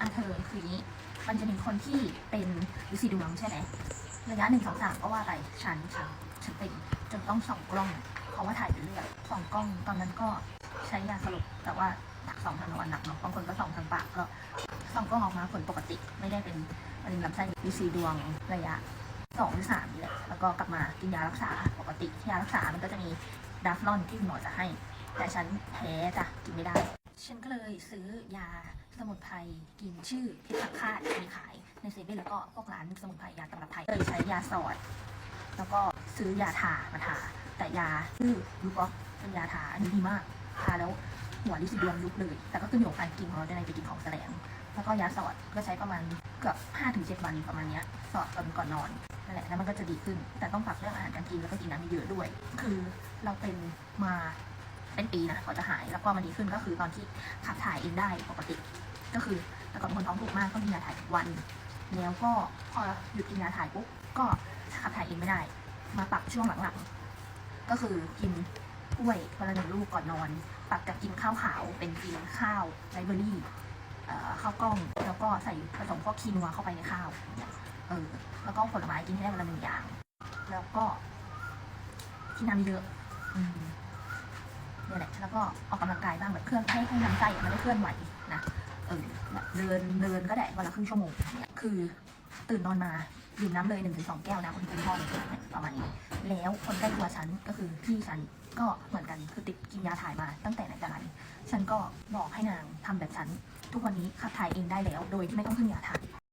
อะเธอคือนี้ มันจะมีคนที่เป็นลิซีดวงใช่ไหมระยะหนึ่งสองสามก็ว่าไปฉันฉันฉันเป็นจนต้องส่องกล้องเพราะว่าถ่ายไปเรื่อยส่องกล้องตอนนั้นก็ใช้ยาสลบแต่ว่าหนักสองทางวันหนักเนาะบางคนก็ส่องทางปากก็ส่องกล้องออกมาผลปกติไม่ได้เป็นมะเร็งลำไส้ลิซีดวงระยะสองหรือสามนี่แหละแล้วก็กลับมากินยารักษาปกติยารักษามันก็จะมีดาฟลอนที่คุณหมอจะให้ แต่ฉันแพ้จ้ะกินไม่ได้ ฉันก็เลยซื้อยาสมุนไพรกินชื่อเพชรสังฆาตมีขายในเซเว่นแล้วก็พวกร้านสมุนไพรยาตำรับไทยเลยใช้ยาสอด แล้วก็ซื้อยาทามาทาแต่ยาชื่อยูบ็อกเป็นยาทาอันนี้ดีมากทาแล้วหัวลิซิดวงยุบเลย แต่ก็ขึ้นอยู่กับการกินของเราจะในไปกินของแสลงแล้วก็ยาสอดก็ใช้ประมาณเกือบ5-7 วันประมาณเนี้ยสอดตอนก่อนนอนนั่นแหละแล้วมันก็จะดีขึ้น แต่ต้องปรับเรื่องอาหารการกินแล้วก็กินน้ำเยอะด้วย คือเราเป็นมา เป็นปีนะกว่าจะหายแล้วก็มันดีขึ้นก็คือตอนที่ขับถ่ายเองได้ปกติ ก็คือแต่ก่อนเป็นคนท้องผูกมากก็กินยาถ่ายทุกวัน แล้วก็พอหยุดกินยาถ่ายปุ๊บก็ขับถ่ายเองไม่ได้ มาปรับช่วงหลังๆก็คือกินกล้วยวันละหนึ่งลูกก่อนนอน ปรับจากกินข้าวขาวเป็นกินข้าวไรเบอรี่ข้าวกล้องแล้วก็ใส่ผสมพวกคีนัวเข้าไปในข้าวเออแล้วก็ผลไม้กินให้ได้วันละหนึ่งอย่าง แล้วก็กินน้ำเยอะอืม นี่ยแหละแล้วก็ออกกำลังกายบ้างแบบเคลื่อนให้ให้น้ำไส้มันได้เคลื่อนไหวนะเออแบบเดินเดินก็ได้วันละครึ่งชั่วโมงเนี่ยคือตื่นนอนมาดื่มน้ำเลยหนึ่งถึงสองแก้วนะคนเป็นพ่อประมาณนี้ แล้วคนใกล้ตัวฉันก็คือพี่ฉันก็เหมือนกันคือติดกินยาถ่ายมาตั้งแต่ไหนแต่ไรฉันก็บอกให้นางทำแบบฉัน ทุกวันนี้ขับถ่ายเองได้แล้ว โดยที่ไม่ต้องพึ่งยาถ่าย